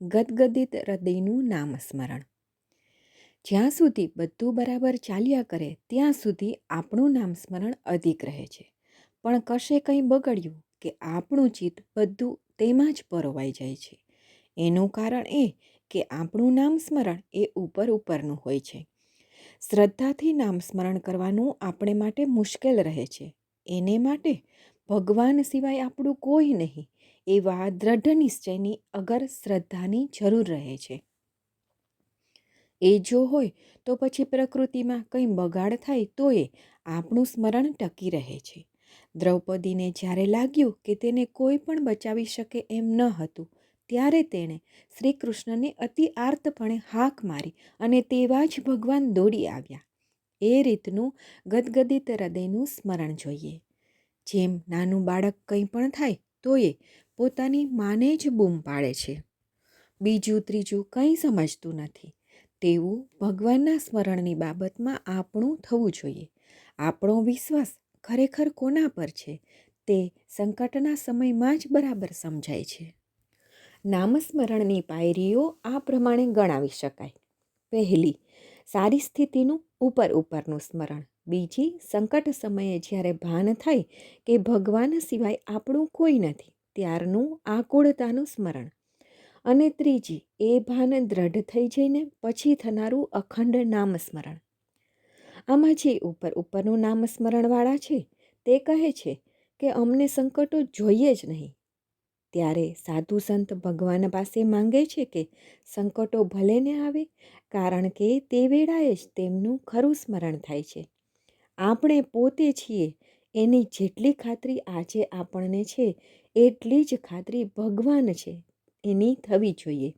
ગદગદિત હૃદયનું નામ સ્મરણ જ્યાં સુધી બધું બરાબર ચાલ્યા કરે, ત્યાં સુધી આપણું નામ સ્મરણ અધિક રહે છે. પણ કશે કંઈ બગડ્યું કે આપણું ચિત્ત બધું તેમાં જ પરોવાઈ જાય છે. એનું કારણ એ કે આપણું નામ સ્મરણ એ ઉપર ઉપરનું હોય છે. શ્રદ્ધાથી નામ સ્મરણ કરવાનું આપણે માટે મુશ્કેલ રહે છે. એને માટે ભગવાન સિવાય આપણું કોઈ નહીં. એવા દ્રઢ નિશ્ચયની અગર શ્રદ્ધાની જરૂર રહે છે. એ જો હોય તો પછી પ્રકૃતિમાં કંઈ બગાડ થાય તો એ આપણું સ્મરણ ટકી રહે છે. દ્રૌપદીને જ્યારે લાગ્યું કે તેને કોઈ પણ બચાવી શકે એમ ન હતું, ત્યારે તેણે શ્રી કૃષ્ણને અતિ આર્તપણે હાક મારી અને તેવા જ ભગવાન દોડી આવ્યા. એ રીતનું ગદગદિત હૃદયનું સ્મરણ જોઈએ. જેમ નાનું બાળક કંઈ પણ થાય તો એ પોતાની માને જ બૂમ પાડે છે. બીજું ત્રીજું કંઈ સમજતું નથી. તેવું ભગવાનના સ્મરણની બાબતમાં આપણું થવું જોઈએ. આપણો વિશ્વાસ ખરેખર કોના પર છે? તે સંકટના સમયમાં જ બરાબર સમજાય છે. નામસ્મરણની પાયરીઓ આ પ્રમાણે ગણાવી શકાય. પહેલી, સારી સ્થિતિનું ઉપર ઉપરનું સ્મરણ. બીજી, સંકટ સમયે જ્યારે ભાન થાય કે ભગવાન સિવાય આપણું કોઈ નથી. ત્યારનું આકુળતાનું સ્મરણ. અને ત્રીજી, એ ભાન દ્રઢ થઈ જઈને પછી થનારું અખંડ નામ સ્મરણ આમાં જે ઉપર ઉપરનું નામ સ્મરણવાળા છે, તે કહે છે કે અમને સંકટો જોઈએ જ નહીં. ત્યારે સાધુ સંત ભગવાન પાસે માંગે છે કે સંકટો ભલે ને આવે, કારણ કે તે વેળાએ જ તેમનું ખરું સ્મરણ થાય છે. આપણે પોતે છીએ એની જેટલી ખાતરી આજે આપણને છે, એટલી જ ખાતરી ભગવાન છે, એની થવી જોઈએ.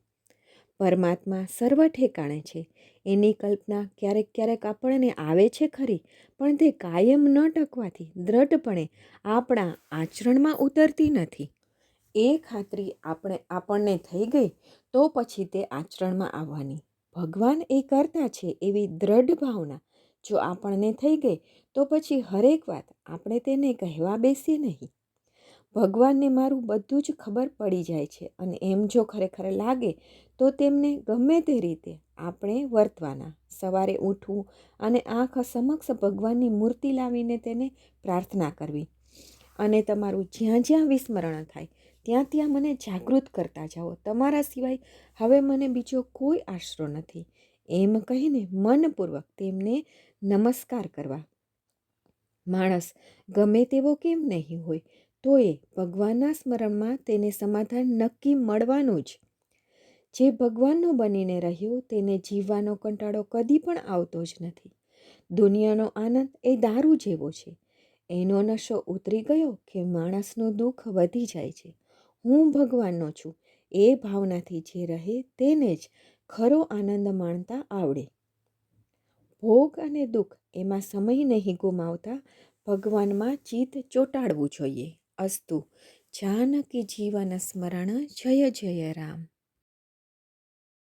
પરમાત્મા સર્વ ઠેકાણે છે. એની કલ્પના ક્યારેક ક્યારેક આપણને આવે છે ખરી, પણ તે કાયમ ન ટકવાથી દ્રઢપણે આપણા આચરણમાં ઉતરતી નથી. એ ખાતરી આપણે, આપણને થઈ ગઈ તો પછી તે આચરણમાં આવવાની. ભગવાન એ કરતા છે એવી દ્રઢ ભાવના જો આપણને થઈ ગઈ, તો પછી હરેક વાત આપણે તેને કહેવા બેસીએ નહીં. ભગવાનને મારું બધું જ ખબર પડી જાય છે અને એમ જો ખરેખર લાગે, તો તેમને ગમે તે રીતે આપણે વર્તવાના. સવારે ઉઠવું અને આંખ સમક્ષ ભગવાનની મૂર્તિ લાવીને તેને પ્રાર્થના કરવી. અને તમારું જ્યાં જ્યાં વિસ્મરણ થાય, ત્યાં ત્યાં મને જાગૃત કરતા જાઓ. તમારા સિવાય હવે મને બીજો કોઈ આશરો નથી. એમ કહીને મનપૂર્વક તેમને નમસ્કાર કરવા. માણસ ગમે તેવો કેમ નહીં હોય, તોય ભગવાનના સ્મરણમાં તેને સમાધાન નક્કી મળવાનું જ. જે ભગવાનનો બનીને રહ્યો, તેને જીવવાનો કંટાળો કદી પણ આવતો જ નથી. દુનિયાનો આનંદ એ દારૂ જેવો છે. એનો નશો ઉતરી ગયો કે માણસનું દુઃખ વધી જાય છે. હું ભગવાનનો છું. એ ભાવનાથી જે રહે, તેને જ ખરો આનંદ માણતા આવડે. ભોગ અને દુઃખ એમાં સમય નહીં ગુમાવતા ભગવાનમાં ચિત્ત ચોંટાડવું જોઈએ. અસ્તુ, જાનકી જીવન સ્મરણ જય જય રામ.